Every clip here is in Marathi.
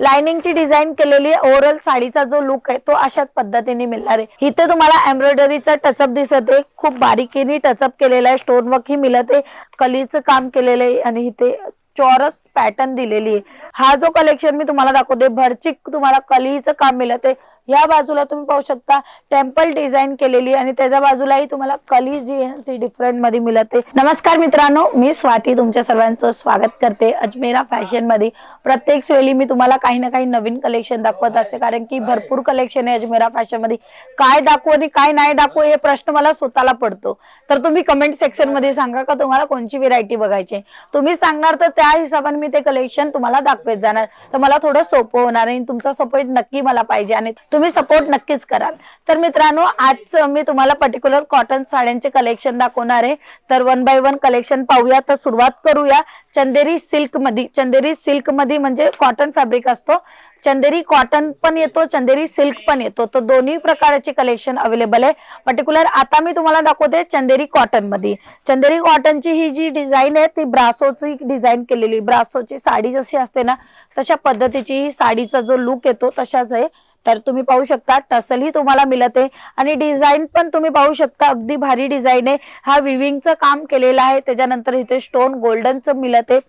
लाइनिंगची डिझाईन केलेली ओव्हरऑल साडीचा जो लुक आहे तो अशाच पद्धतीने मिळणार आहे. इथे तुम्हाला एम्ब्रॉयडरीचा टचअप दिसत आहे. खूप बारीकीने टचअप केलेला आहे. स्टोन वर्क ही मिळत आहे. कलीचं काम केलेलं आहे आणि इथे चॉरस पॅटर्न दिलेली आहे. हा जो कलेक्शन मी तुम्हाला दाखवते भरचिक तुम्हाला कलीचं काम मिळत आहे या बाजूला तुम्ही पाहू शकता टेम्पल डिझाईन केलेली आणि त्याच्या बाजूलाही तुम्हाला कली जी आहे ती डिफरंटमध्ये मिळत आहे. नमस्कार मित्रांनो मी स्वाती तुमच्या सर्वांचं स्वागत करते अजमेरा फॅशनमध्ये. प्रत्येक वेळी मी तुम्हाला काही ना काही नवीन कलेक्शन दाखवत असते कारण की भरपूर कलेक्शन आहे अजमेरा फॅशनमध्ये. काय दाखवू आणि काय नाही दाखवू हे प्रश्न मला स्वतःला पडतो. तर तुम्ही कमेंट सेक्शनमध्ये सांगा का तुम्हाला कोणची व्हेरायटी बघायची आहे. तुम्ही सांगणार तर त्या हिशोबाने मी ते कलेक्शन तुम्हाला दाखवत जाणार. तर मला थोडं सोपं होणार आणि तुमचा सपोर्ट नक्की मला पाहिजे आणि तुम्ही सपोर्ट नक्कीच कराल. तर मित्रांनो आज मी तुम्हाला पर्टिक्युलर कॉटन साड्यांचे कलेक्शन दाखवणार आहे. तर वन बाय वन कलेक्शन पाहूया. तर सुरुवात करूया. चंदेरी सिल्कमध्ये चंदेरी सिल्कमध्ये म्हणजे कॉटन फॅब्रिक असतो. चंदेरी कॉटन पण येतो चंदेरी सिल्क पण येतो. तर दोन्ही प्रकारचे कलेक्शन अवेलेबल आहे. पर्टिक्युलर आता मी तुम्हाला दाखवते चंदेरी कॉटनमध्ये चंदेरी कॉटनची ही जी डिझाईन आहे ती ब्रासोची डिझाईन केलेली. ब्रासोची साडी जशी असते ना तशा पद्धतीची ही साडीचा जो लुक येतो तशाच आहे. तर तुम्ही पाहू शकता टसलही तुम्हाला मिळत आहे. आणि डिझाईन पण तुम्ही पाहू शकता अगदी भारी डिझाईन आहे. हा विविंगचं काम केलेलं आहे. त्याच्यानंतर इथे स्टोन गोल्डनचं मिळत आहे.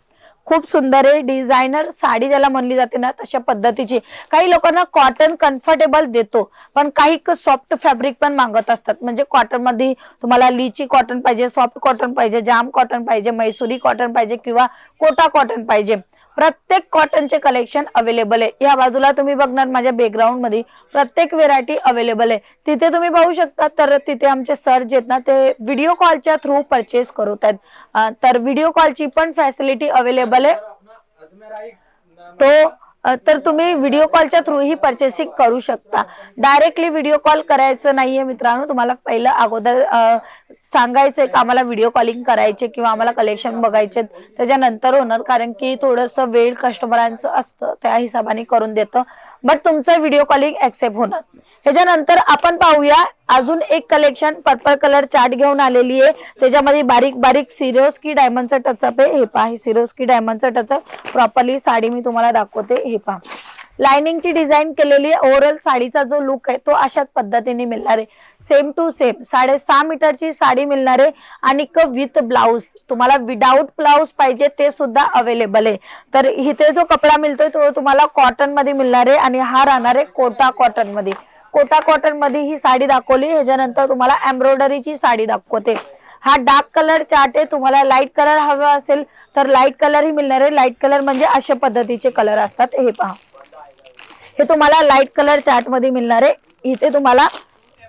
खूप सुंदर आहे. डिझायनर साडी ज्याला म्हणली जाते ना तशा पद्धतीची. काही लोकांना कॉटन कम्फर्टेबल देतो पण काही सॉफ्ट फॅब्रिक पण मागत असतात. म्हणजे कॉटनमध्ये तुम्हाला लिची कॉटन पाहिजे सॉफ्ट कॉटन पाहिजे जाम कॉटन पाहिजे मैसुरी कॉटन पाहिजे किंवा कोटा कॉटन पाहिजे. प्रत्येक कॉटनचे कलेक्शन अवेलेबल आहे. या बाजूला तुम्ही बघणार माझ्या बॅकग्राऊंडमध्ये प्रत्येक व्हेरायटी अवेलेबल आहे. तिथे तुम्ही पाहू शकता तर तिथे आमचे सर जे आहेत ना ते व्हिडिओ कॉलच्या थ्रू परचेस करत आहेत. तर व्हिडिओ कॉलची पण फॅसिलिटी अवेलेबल आहे. तो तर तुम्ही व्हिडिओ कॉलच्या थ्रू ही परचेसिंग करू शकता. डायरेक्टली व्हिडिओ कॉल करायचं नाहीये मित्रांनो तुम्हाला पहिलं अगोदर सांगायचंय का? आम्हाला व्हिडिओ कॉलिंग करायचे किंवा आम्हाला कलेक्शन बघायचे त्याच्यानंतर होणार कारण की थोडस वेळ कस्टमरांचं असतं त्या हिशोबाने करून देतं. बट तुमचं व्हिडिओ कॉलिंग ऍक्सेप्ट होणार. ह्याच्यानंतर आपण पाहूया अजून एक कलेक्शन पर्पल कलर चार्ट घेऊन आलेली आहे. त्याच्यामध्ये बारीक बारीक सिरोस्की डायमंडचं टचअप आहे. हे पहा हे सिरोस्की डायमंडचं टचअप प्रॉपरली साडी मी तुम्हाला दाखवते. हे पहा. लाइनिंगची डिझाईन केलेली ओव्हरऑल साडीचा जो लुक आहे तो अशाच पद्धतीने मिळणार आहे. सेम टू सेम साडेसहा मीटरची साडी मिळणार आहे आणि क विथ ब्लाऊज. तुम्हाला विदाऊट ब्लाऊज पाहिजे ते सुद्धा अवेलेबल आहे. तर इथे जो कपडा मिळतोय तो तुम्हाला कॉटनमध्ये मिळणार आहे आणि हा राहणार आहे कोटा कॉटनमध्ये. कोटा कॉटनमध्ये ही साडी दाखवली ह्याच्यानंतर तुम्हाला एम्ब्रॉयडरीची साडी दाखवते. हा डार्क कलर चार्ट आहे तुम्हाला लाइट कलर हवा असेल तर लाइट कलर ही मिळणार. आहे लाइट कलर म्हणजे अशा पद्धतीचे कलर असतात. हे पहा. हे तुम्हाला लाइट कलर चार्टमध्ये मिळणार. आहे इथे तुम्हाला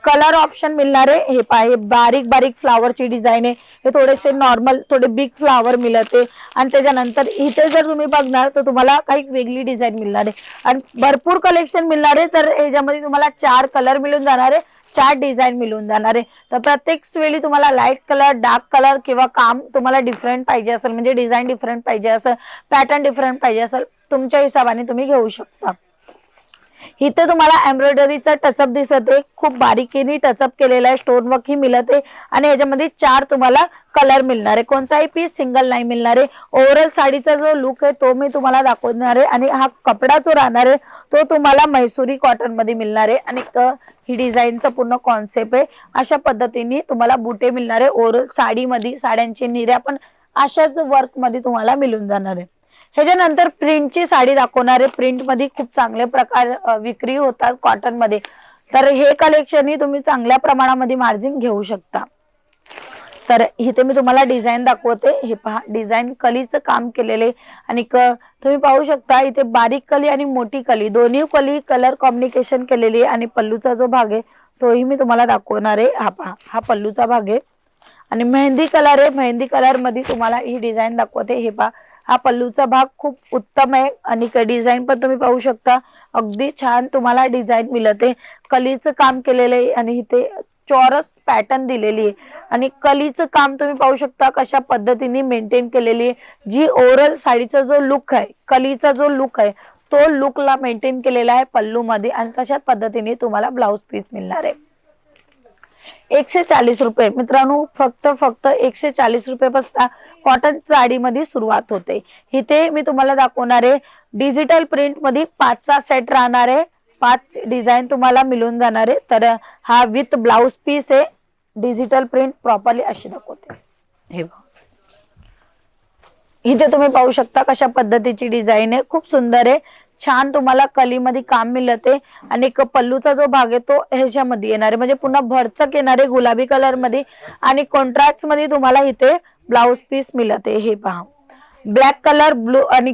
कलर ऑप्शन मिळणार आहे हे पाहे बारीक बारीक फ्लावरची डिझाईन आहे. हे थोडेसे नॉर्मल थोडे बिग फ्लावर मिळते. आणि त्याच्यानंतर इथे जर तुम्ही बघणार तर तुम्हाला काही वेगळी डिझाईन मिळणार आहे. आणि भरपूर कलेक्शन मिळणार आहे तर ह्याच्यामध्ये तुम्हाला चार कलर मिळून जाणार आहे चार डिझाईन मिळून जाणार आहे. तर प्रत्येक वेळी तुम्हाला लाइट कलर डार्क कलर किंवा काम तुम्हाला डिफरंट पाहिजे असेल म्हणजे डिझाईन डिफरंट पाहिजे असेल पॅटर्न डिफरंट पाहिजे असेल तुमच्या हिशोबाने तुम्ही घेऊ शकता. इथे तुम्हाला एम्ब्रॉयडरीचा टचअप दिसत आहे खूप बारीकीने टचअप केलेला आहे. स्टोन वर्क ही मिळत आहे आणि याच्यामध्ये चार तुम्हाला कलर मिळणार आहे. कोणताही पीस सिंगल नाही मिळणार आहे. ओव्हरऑल साडीचा जो लुक आहे तो मी तुम्हाला दाखवणार आहे. आणि हा कपडा जो राहणार आहे तो तुम्हाला मैसुरी कॉटनमध्ये मिळणार आहे. आणि ही डिझाईनचा पूर्ण कॉन्सेप्ट आहे. अशा पद्धतीने तुम्हाला बुटे मिळणार आहे. ओव्हरऑल साडीमध्ये साड्यांची निर्या पण अशाच वर्कमध्ये तुम्हाला मिळून जाणार आहे. ह्याच्यानंतर प्रिंटची साडी दाखवणारे प्रिंटमध्ये खूप चांगले प्रकार विक्री होतात कॉटनमध्ये. तर हे कलेक्शन ही तुम्ही चांगल्या प्रमाणामध्ये मार्जिन घेऊ शकता. तर इथे मी तुम्हाला डिझाईन दाखवते. हे पहा डिझाईन कलीचं काम केलेले. आणि क तुम्ही पाहू शकता इथे बारीक कली आणि मोठी कली. दोन्ही कली कलर कॉम्बिनेशन केलेली आहे. आणि पल्लूचा जो भाग आहे तोही मी तुम्हाला दाखवणार आहे. हा पहा हा पल्लूचा भाग आहे. आणि मेहंदी कलर आहे. मेहंदी कलरमध्ये तुम्हाला ही डिझाईन दाखवते. हे पहा हा पल्लूचा भाग खूप उत्तम आहे आणि डिझाईन पण तुम्ही पाहू शकता. अगदी छान तुम्हाला डिझाईन मिळते कलीचं काम केलेलं आहे आणि इथे चॉरस पॅटर्न दिलेली आहे. आणि कलीचं काम तुम्ही पाहू शकता कशा पद्धतीने मेंटेन केलेली आहे. जी ओव्हरऑल साडीचा जो लुक आहे कलीचा जो लुक आहे तो लुकला मेंटेन केलेला आहे पल्लू मध्ये आणि तशाच पद्धतीने तुम्हाला ब्लाऊज पीस मिळणार आहे. एकशे चाळीस रुपये. मित्रांनो फक्त फक्त एकशे चाळीस रुपयापासून कॉटन साडीमध्ये सुरुवात होते. इथे मी तुम्हाला दाखवणार आहे डिजिटल प्रिंटमध्ये पाचचा सेट राहणार आहे. पाच डिझाईन तुम्हाला मिळून जाणार आहे. तर हा विथ ब्लाउज पीस आहे. डिजिटल प्रिंट प्रॉपरली अशी दाखवते. हे इथे तुम्ही पाहू शकता कशा पद्धतीची डिझाईन आहे. खूप सुंदर आहे. छान तुम्हाला कलीमध्ये काम मिळते आणि एक पल्लूचा जो भाग आहे तो ह्याच्यामध्ये येणार आहे. म्हणजे पुन्हा भरचक येणार आहे गुलाबी कलरमध्ये आणि कॉन्ट्रास्टमध्ये तुम्हाला इथे ब्लाउज पीस मिळते. हे पहा. ब्लॅक कलर ब्लू आणि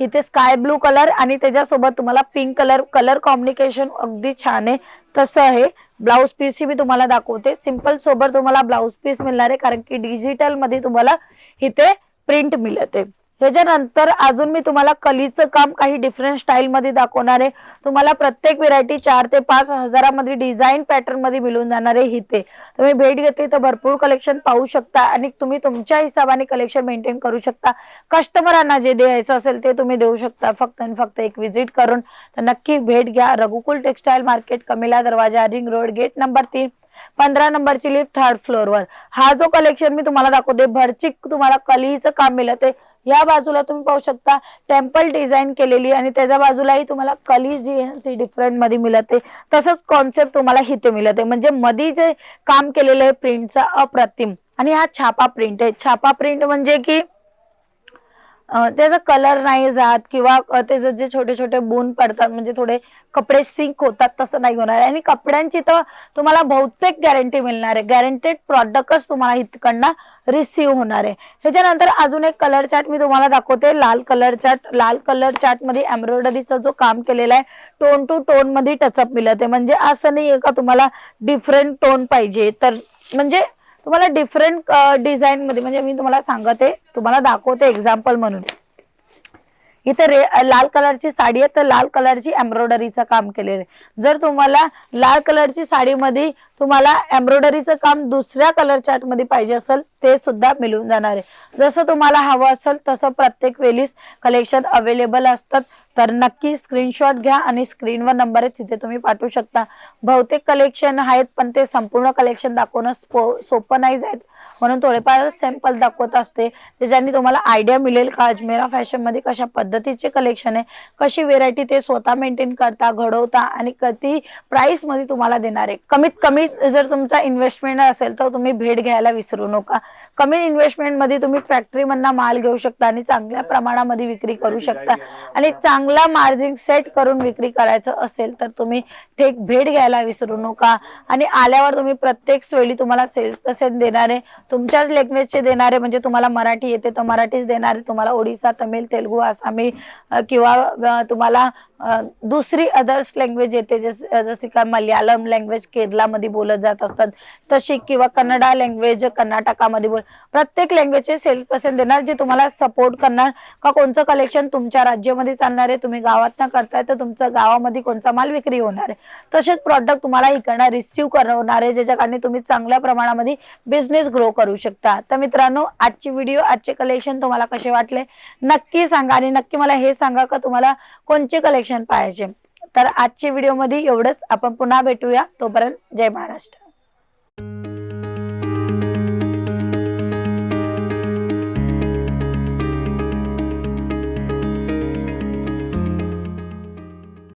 इथे स्काय ब्लू कलर आणि त्याच्यासोबत तुम्हाला पिंक कलर कलर कॉम्बिनेशन अगदी छान आहे. तसं आहे. ब्लाऊज पीस ही मी तुम्हाला दाखवते. सिंपल सोबत तुम्हाला ब्लाऊज पीस मिळणार आहे कारण की डिजिटलमध्ये तुम्हाला इथे प्रिंट मिळते. ह्याच्यानंतर अजून मी तुम्हाला कलीचं काम काही डिफरंट स्टाईल मध्ये दाखवणार आहे. तुम्हाला प्रत्येक व्हेरायटी चार ते पाच हजारामध्ये डिझाईन पॅटर्नमध्ये मिळून जाणार आहे इथे. तुम्ही भेट घेतली तर भरपूर कलेक्शन पाहू शकता आणि तुम्ही तुमच्या हिशोबाने कलेक्शन मेंटेन करू शकता. कस्टमरांना जे द्यायचं असेल ते तुम्ही देऊ शकता. फक्त आणि फक्त एक व्हिजिट करून. तर नक्की भेट घ्या. रघुकुल टेक्सटाईल मार्केट कमिला दरवाजा रिंग रोड गेट नंबर तीन. पंधरा नंबरची लिफ्ट थर्ड फ्लोअरवर हा जो कलेक्शन मी तुम्हाला दाखवते भरचिक तुम्हाला कलीचं काम मिळत या बाजूला तुम्ही पाहू शकता टेम्पल डिझाईन केलेली आणि त्याच्या बाजूलाही तुम्हाला कली जी आहे ती डिफरंटमध्ये मिळते. तसंच कॉन्सेप्ट तुम्हाला इथे मिळते. म्हणजे मध्ये जे काम केलेलं आहे प्रिंटचा अप्रतिम. आणि हा छापा प्रिंट आहे. छापा प्रिंट म्हणजे की त्याचा कलर नाही जात किंवा त्याचे जे छोटे छोटे बून पडतात म्हणजे थोडे कपडे सिंक होतात तसं नाही होणार. आणि कपड्यांची तर तुम्हाला बहुतेक गॅरंटी मिळणार आहे. गॅरंटेड प्रॉडक्टच तुम्हाला इथकडनं रिसिव्ह होणार आहे. ह्याच्यानंतर अजून एक कलर चार्ट मी तुम्हाला दाखवते. लाल कलर चार्ट लाल कलर चार्टमध्ये एम्ब्रॉयडरीचा जो काम केलेला आहे टोन टू टोनमध्ये टचअप मिळत. आहे म्हणजे असं नाही आहे का तुम्हाला डिफरंट टोन पाहिजे. तर म्हणजे तुम्हाला डिफरंट डिझाईन मध्ये म्हणजे मी तुम्हाला सांगते तुम्हाला दाखवते एक्झाम्पल म्हणून. इथे रे लाल कलरची साडी आहे तर लाल कलरची एम्ब्रॉयडरीचं काम केलेलं आहे. जर तुम्हाला लाल कलरची साडीमध्ये तुम्हाला एम्ब्रॉयडरीचं काम दुसऱ्या कलर चार्ट पाहिजे असेल ते सुद्धा मिळून जाणार आहे. जसं तुम्हाला हवं असेल तसं प्रत्येक वेळीस कलेक्शन अवेलेबल असतात. तर नक्की स्क्रीनशॉट घ्या आणि स्क्रीनवर नंबर आहे तिथे तुम्ही पाठवू शकता. बहुतेक कलेक्शन आहेत पण ते संपूर्ण कलेक्शन दाखवणं सोपं नाही जात म्हणून थोडेफार सॅम्पल दाखवत असते. त्याच्याने तुम्हाला आयडिया मिळेल का अजमेरा फॅशनमध्ये कशा पद्धतीचे कलेक्शन आहे कशी व्हेरायटी ते स्वतः मेंटेन करता घडवता आणि कधी प्राईसमध्ये तुम्हाला देणार आहे. कमीत कमी जर तुमचा इन्व्हेस्टमेंट असेल तर तुम्ही भेट घ्यायला विसरू नका. कमी इन्व्हेस्टमेंटमध्ये तुम्ही फॅक्टरी मधनं माल घेऊ शकता आणि चांगल्या प्रमाणामध्ये विक्री करू शकता. आणि चांगला मार्जिन सेट करून विक्री करायचं असेल तर तुम्ही थेट भेट घ्यायला विसरू नका. आणि आल्यावर तुम्ही प्रत्येक वेळी तुम्हाला सेल्स पर्सेंट देणारे तुमच्याच लँग्वेजचे देणारे म्हणजे तुम्हाला मराठी येते तर मराठीच देणारे तुम्हाला ओडिसा तमिळ तेलुगू आसामी किंवा तुम्हाला दुसरी अदर्स लँग्वेज येते जस का मल्याळम लँग्वेज केरलामध्ये बोलत जात असतात. तशी किंवा कन्नडा लँग्वेज कर्नाटकामध्ये बोल प्रत्येक लँग्वेजचे सेल्फ पर्सेंट देणार जे तुम्हाला सपोर्ट करणार. का कोणतं कलेक्शन तुमच्या राज्यामध्ये चालणार आहे तुम्ही गावात करताय तर तुमचं गावामध्ये कोणता माल विक्री होणार आहे. तसेच प्रॉडक्ट तुम्हाला इकडनं रिसिव्ह करवणार आहे ज्याच्या कारणे तुम्ही चांगल्या प्रमाणामध्ये बिझनेस ग्रो करू शकता. तर मित्रांनो आजची व्हिडिओ आजचे कलेक्शन तुम्हाला कसे वाटले? नक्की सांगा आणि नक्की मला हे सांगा का तुम्हाला कोणचे कलेक्शन पाहिजे. तर आजच्या व्हिडिओमध्ये एवढंच. आपण पुन्हा भेटूया. तोपर्यंत जय महाराष्ट्र.